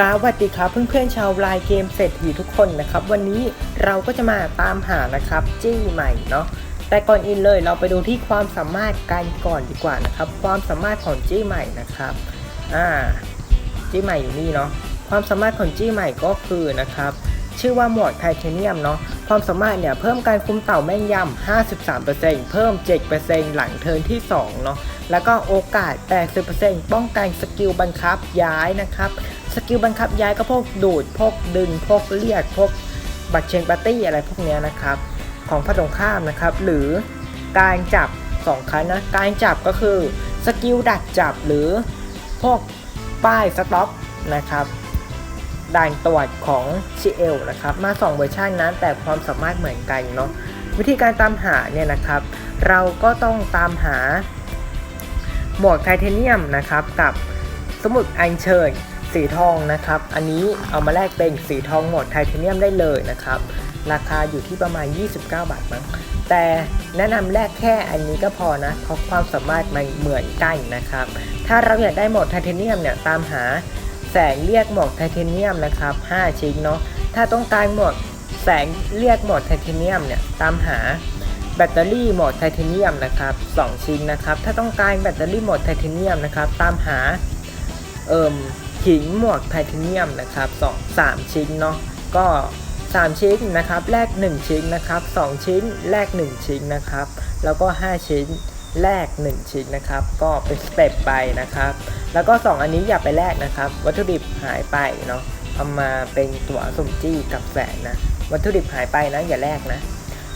สวัสดีครับเพื่อนๆชาวไลน์เกมเศรษฐีทุกคนนะครับ วันนี้เราก็จะมาตามหานะครับจี้ใหม่เนาะแต่ก่อนอื่นเลยเราไปดูที่ความสามารถกันก่อนดีกว่านะครับ ความสามารถของจี้ใหม่นะครับอ่าจี้ใหม่อยู่นี่เนาะความสามารถของจี้ใหม่ก็คือนะครับ ชื่อว่าหมวดไทเทเนียมเนาะความสามารถเนี่ยเพิ่มการคุมเต่าแม่นยำ 53%เพิ่ม 7%หลังเทิร์นที่ 2 เนาะแล้วก็โอกาส 80%ป้องกันสกิลบังคับย้ายนะครับ กิลบังคับย้ายก็พวกดูด พวกดึง พวกเรียก พวกบัตรเชงปาร์ตี้อะไรพวกเนี้ยนะครับ ของฝั่งตรงข้ามนะครับ หรือการจับ2ครั้งนะการจับก็คือสกิลดักจับหรือพวกป้ายสต็อปนะครับด่านตรวจของ CL นะครับ มา 2 เวอร์ชันนั้นแต่ความสามารถเหมือนกันเนาะวิธีการตามหาเนี่ยนะครับ เราก็ต้องตามหาหมวกไทเทเนียมนะครับ กับสมุดอัญเชิญ สีทองนะครับ อันนี้เอามาแลกเป็นสีทองหมวกไทเทเนียมได้เลยนะครับ ราคาอยู่ที่ประมาณ 29 บาทมั้ง แต่แนะนำแลกแค่อันนี้ก็พอนะ เพราะความสามารถมันเหมือนกันนะครับ ถ้าเราอยากได้หมวกไทเทเนียมเนี่ยตามหาแสงเรียกหมวกไทเทเนียมนะครับ 5 ชิ้นเนาะ ถ้าต้องการหมวกแสงเรียกหมวกไทเทเนียมเนี่ยตามหาแบตเตอรี่หมวกไทเทเนียมนะครับ 2 ชิ้นนะครับ ถ้าต้องการแบตเตอรี่หมวกไทเทเนียมนะครับ ตามหาเอ่ม หินหมวกไทเทเนียมนะครับ2 3 ชิ้นเนาะก็ 3 ชิ้นนะครับแลก1 ชิ้นนะครับ 2 ชิ้นแลก 1 ชิ้นนะครับ แล้วก็ 5 ชิ้นแลก 1 ชิ้นนะครับ ก็เป็นสเต็ปไปนะครับ แล้วก็ 2 อันนี้อย่าไปแลกนะครับ วัตถุดิบหายไปเนาะเอามาเป็นตั๋วสมจี้กับแสนนะ วัตถุดิบหายไปนะอย่าแลกนะ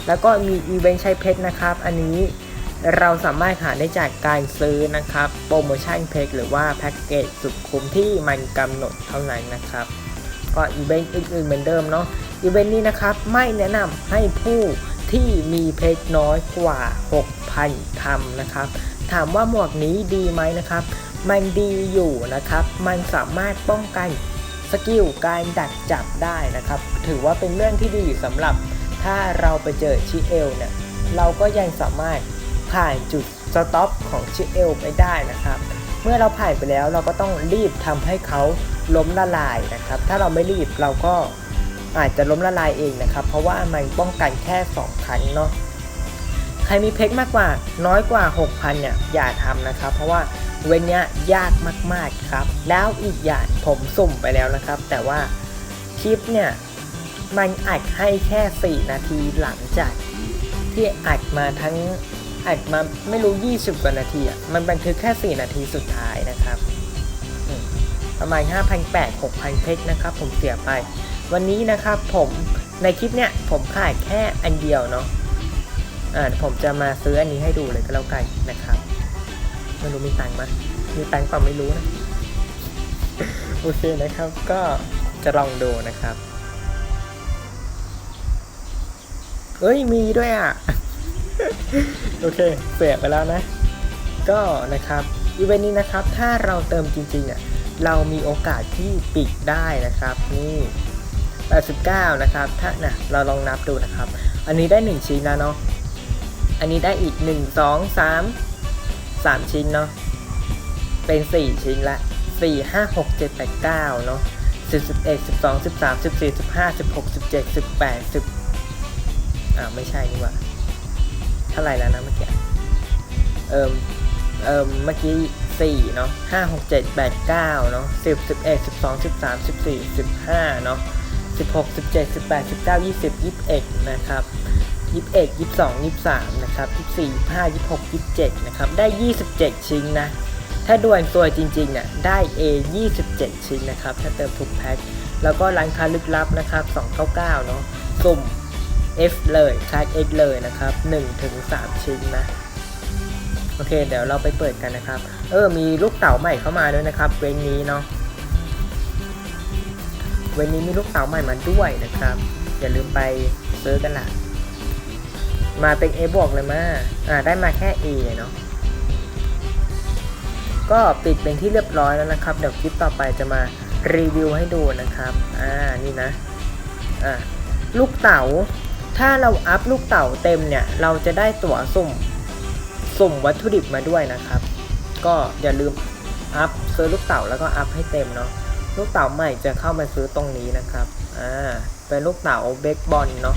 แล้วก็มีอีเวนต์ใช้เพชรนะครับ อันนี้ เราสามารถหาได้จากการซื้อนะครับโปรโมชั่นเพชรหรือว่าแพ็กเกจสุดคุ้มที่มันกำหนดเท่านั้นนะครับ ก็อีเวนต์อื่นๆเหมือนเดิมเนาะอีเวนต์นี้นะครับไม่แนะนำให้ผู้ที่มีเพชรน้อยกว่า 6,000ทำนะครับ ถามว่าหมวกนี้ดีไหมนะครับ มันดีอยู่นะครับ มันสามารถป้องกันสกิลการดักจับได้นะครับ ถือว่าเป็นเรื่องที่ดีสำหรับถ้าเราไปเจอชิเอลเนี่ยเราก็ยังสามารถ ผ่านจุดสต็อปของชิเอลไปได้นะครับ เมื่อเราผ่านไปแล้วเราก็ต้องรีบทำให้เขาล้มละลายนะครับ ถ้าเราไม่รีบเราก็อาจจะล้มละลายเองนะครับ เพราะว่ามันป้องกันแค่ 2 ครั้งเนาะใครมีเพชรมากกว่าน้อยกว่า 6,000เนี่ยอย่าทำนะครับ เพราะว่าเว้นเนี้ยยากมากๆครับ แล้วอีกอย่างผมสุ่มไปแล้วนะครับ แต่ว่าคลิปเนี่ยมันอัดให้แค่ 4 นาทีหลังจากที่อัดมาทั้ง อัดมาไม่รู้ 20 กว่านาทีอะ มันบันทึกแค่ 4 นาทีสุดท้ายนะครับ ประมาณ 5,800 6,000 เพชรนะครับ ผมเสียไป วันนี้นะครับผมในคลิปเนี่ยผมขายแค่อันเดียวเนาะอ่าผมจะมาซื้ออันนี้ให้ดูเลยก็แล้วกันนะครับ ไม่รู้มีตังค์ไหมมีตังค์เปล่าไม่รู้นะ โอเคนะครับ ก็จะลองดูนะครับ เอ้ยมีด้วยอะ โอเคเสียไปแล้วนะ ก็นะครับอีเวนต์นี้นะครับ ถ้าเราเติมจริงๆอะเรามีโอกาสที่ปิดได้นะครับ นี่89นะครับ ถ้านะเราลองนับดูนะครับ อันนี้ได้ 1 ชิ้นแล้วเนาะอันนี้ได้อีก 1 2 3 3 ชิ้นเนาะเป็น 4 ชิ้นละ 4 5 6 7 8 9เนาะ11 12 13 14 15 16 17 18 10อ่าไม่ใช่นี่ว่า เท่าไหร่แล้วนะเมื่อกี้ เอิมเอิมเมื่อกี้4เนาะ5 6 7 8 9เนาะ10 11 12 13 14 15เนาะ16 17 18 19 20 21นะครับ21 22 23นะครับ24 25 26 27นะครับ ได้27ชิ้นนะ ถ้าด่วนตัวจริงๆเนี่ยได้ A 27 ชิ้นนะครับ ถ้าเติมทุกแพ็ค แล้วก็ร้านค้าลึกลับนะครับ 299 เนาะสุ่ม F เลยคลาส X เลยนะครับ1ถึง3ชิ้นนะ โอเค เดี๋ยวเราไปเปิดกันนะครับ เออ มีลูกเต๋าใหม่เข้ามาด้วยนะครับ เว้นนี้เนาะ เวนนี้มีลูกเต๋าใหม่มาด้วยนะครับ อย่าลืมไปซื้อกันล่ะมาเป็น A บวกเลยมา อ่า ได้มาแค่ A เนาะก็ปิดเป็นที่เรียบร้อยแล้วนะครับ เดี๋ยวคลิปต่อไปจะมารีวิวให้ดูนะครับ อ่า นี่นะ อ่า ลูกเต๋า ถ้าเราอัพลูกเต๋าเต็มเนี่ย เราจะได้ตั๋วสุ่ม สุ่มวัตถุดิบมาด้วยนะครับ ก็อย่าลืมอัพซื้อลูกเต๋าแล้วก็อัพให้เต็มเนาะ ลูกเต๋าใหม่จะเข้ามาซื้อตรงนี้นะครับ อ่า เป็นลูกเต๋าเบคบอลเนาะ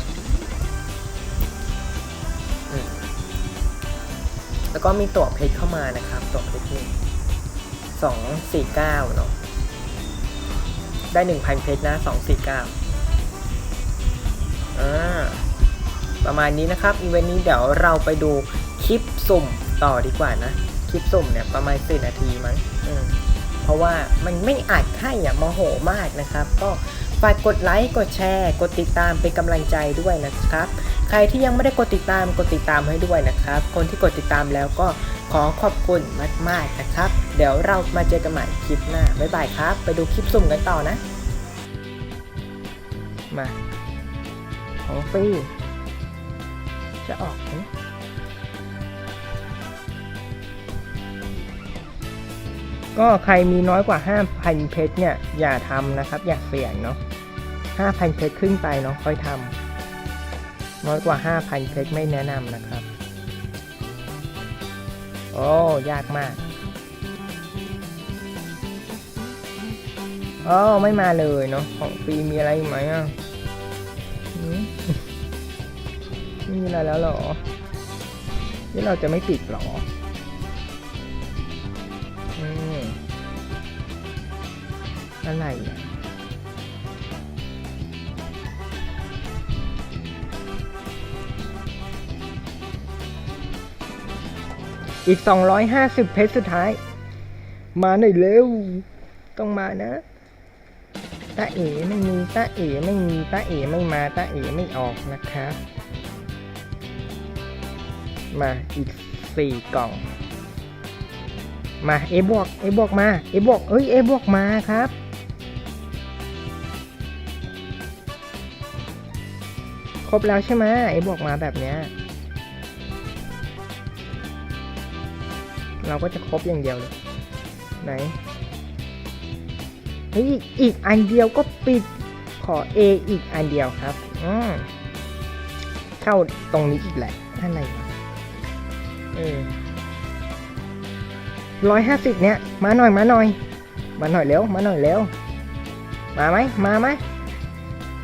แล้วก็มีตั๋วเพชรเข้ามานะครับ ตั๋วเพชรนี่สองสี่เก้าเนาะ ได้หนึ่งพันเพชรนะสองสี่เก้า อ่าประมาณนี้นะครับอีเวนต์นี้เดี๋ยวเราไปดูคลิปสุ่มต่อดีกว่านะ คลิปสุ่มเนี่ยประมาณ4นาทีมั้งเพราะว่ามันไม่อาจให้อะโมโหมากนะครับ ก็ฝากกดไลค์กดแชร์ กดติดตามเป็นกำลังใจด้วยนะครับ ใครที่ยังไม่ได้กดติดตามกดติดตามให้ด้วยนะครับ คนที่กดติดตามแล้วก็ขอขอบคุณมากๆนะครับ เดี๋ยวเรามาเจอกันใหม่คลิปหน้าบ๊ายบายครับ ไปดูคลิปสุ่มกันต่อนะ มา ของฟรี จะออกไหมก็ใครมีน้อยกว่า 5,000 เพชรเนี่ย อย่าทำนะครับ อย่าเสี่ยงเนาะ5,000 เพชรขึ้นไปเนาะค่อยทำน้อยกว่า 5,000 เพชรไม่แนะนำนะครับ โอ้ยากมากโอ้ไม่มาเลยเนาะของฟรีมีอะไรไหมอะ มีอะไรแล้วหรอ นี่เราจะไม่ปิดหรอ อืม อะไรอะอีก 250 เพชรสุดท้าย มาหน่อยเร็ว ต้องมานะตาเอ๋ไม่มีตาเอ๋ไม่มีตาเอ๋ไม่มาตาเอ๋ไม่ออกนะครับ มาอีก 4 กล่อง มาเอบวกเอบวกมาเอบวกเอ้ยเอบวกมาครับครบแล้วใช่ไหมเอบวกมาแบบเนี้ยเราก็จะครบอย่างเดียวเลย ไหนเฮ้ยอีกอีกอันเดียวก็ปิดขอ A อีกอันเดียวครับอืมเข้าตรงนี้อีกแหละอะไรวะ เออร้อยห้าสิบเนี่ย มาหน่อยมาหน่อย มาหน่อยเร็วมาหน่อยเร็วมาไหมมาไหม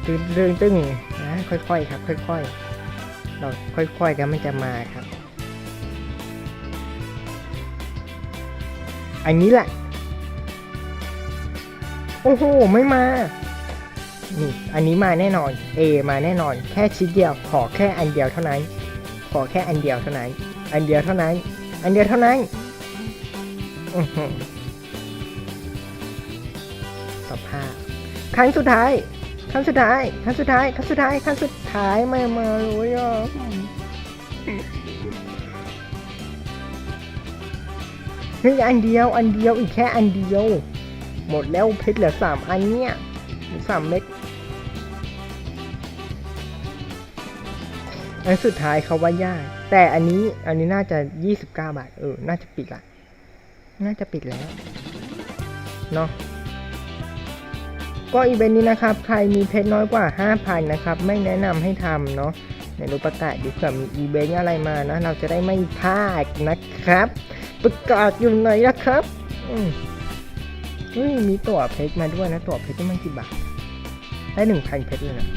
ตึงตึงตึงนะค่อยๆครับ ค่อยๆเราค่อยๆกันมันจะมาครับ อันนี้แหละ โอ้โห ไม่มา นี่ อันนี้มาแน่นอน A มาแน่นอน แค่ชิ้นเดียว ขอแค่อันเดียวเท่านั้น ขอแค่อันเดียวเท่านั้น อันเดียวเท่านั้น อันเดียวเท่านั้นอื้อหือสภาครั้งสุดท้าย ครั้งสุดท้าย ครั้งสุดท้าย ครั้งสุดท้าย ครั้งสุดท้ายไม่มาเลยอะนี่อันเดียว อันเดียว อีกแค่อันเดียว หมดแล้วเพชรเหลือสามอันเนี่ยสามเม็ด อันสุดท้ายเขาว่ายาก แต่อันนี้อันนี้น่าจะ 29 บาท เออ น่าจะปิดละ น่าจะปิดแล้ว เนาะก็อีเวนต์นี้นะครับ ใครมีเพชรน้อยกว่า 5,000 นะครับ ไม่แนะนำให้ทำเนาะในรูประกาศดีเผื่อมีอีเวนต์อะไรมานะ เราจะได้ไม่พลาดนะครับ ประกาศอยู่ไหนนะครับอืมเฮ้ยมีตั๋วเพชรมาด้วยนะตั๋วเพชรนี่มันกี่บาทได้หนึ่งพันเพชรเลยนะ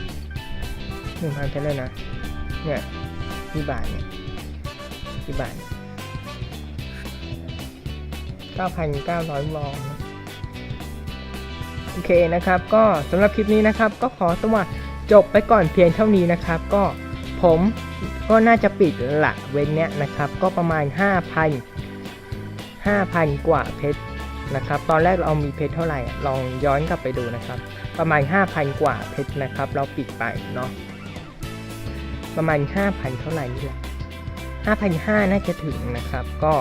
หนึ่งพันเพชรเลยนะ เนี่ยกี่บาทเนี่ยกี่บาทเนี่ย9,900วองโอเคนะครับ ก็สำหรับคลิปนี้นะครับ ก็ขอตัวจบไปก่อนเพียงเท่านี้นะครับ ก็ผมก็น่าจะปิดหละเว้นเนี้ยนะครับ ก็ประมาณ 5,000 5,000 กว่าเพชรนะครับ ตอนแรกเรามีเพชรเท่าไหร่ลองย้อนกลับไปดูนะครับ ประมาณ 5,000 กว่าเพชรนะครับ เราปิดไปเนาะ ประมาณ 5,000 เท่าไหร่นี่แหละ5,500 น่าจะถึงนะครับ ก็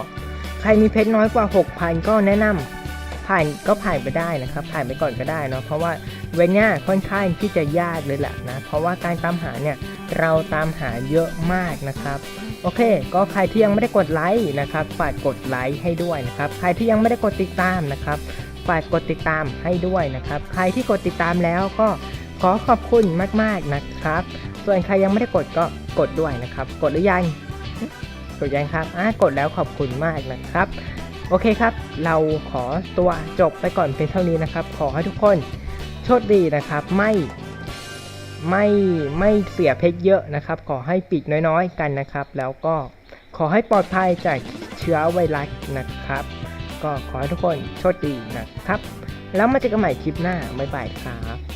ใครมีเพชรน้อยกว่า 6,000 ก็แนะนำผ่านก็ผ่านไปได้นะครับ ผ่านไปก่อนก็ได้เนาะเพราะว่าเวนเนี่ยค่อนข้างที่จะยากเลยแหละนะ เพราะว่าการตามหาเนี่ยเราตามหาเยอะมากนะครับโอเค ก็ใครที่ยังไม่ได้กดไลค์นะครับฝากกดไลค์ให้ด้วยนะครับ ใครที่ยังไม่ได้กดติดตามนะครับฝากกดติดตามให้ด้วยนะครับ ใครที่กดติดตามแล้วก็ขอขอบคุณมาก ๆ นะครับ ส่วนใครยังไม่ได้กดก็กดด้วยนะครับ กดหรือยังกดยังครับอะกดแล้วขอบคุณมากนะครับ โอเคครับ เราขอตัวจบไปก่อนเพียงเท่านี้นะครับ ขอให้ทุกคนโชคดีนะครับ ไม่ไม่ไม่เสียเพชรเยอะนะครับ ขอให้ปีกน้อยๆกันนะครับ แล้วก็ขอให้ปลอดภัยจากเชื้อไวรัสนะครับ ก็ขอให้ทุกคนโชคดีนะครับ แล้วมาเจอกันใหม่คลิปหน้าบ๊ายบายครับ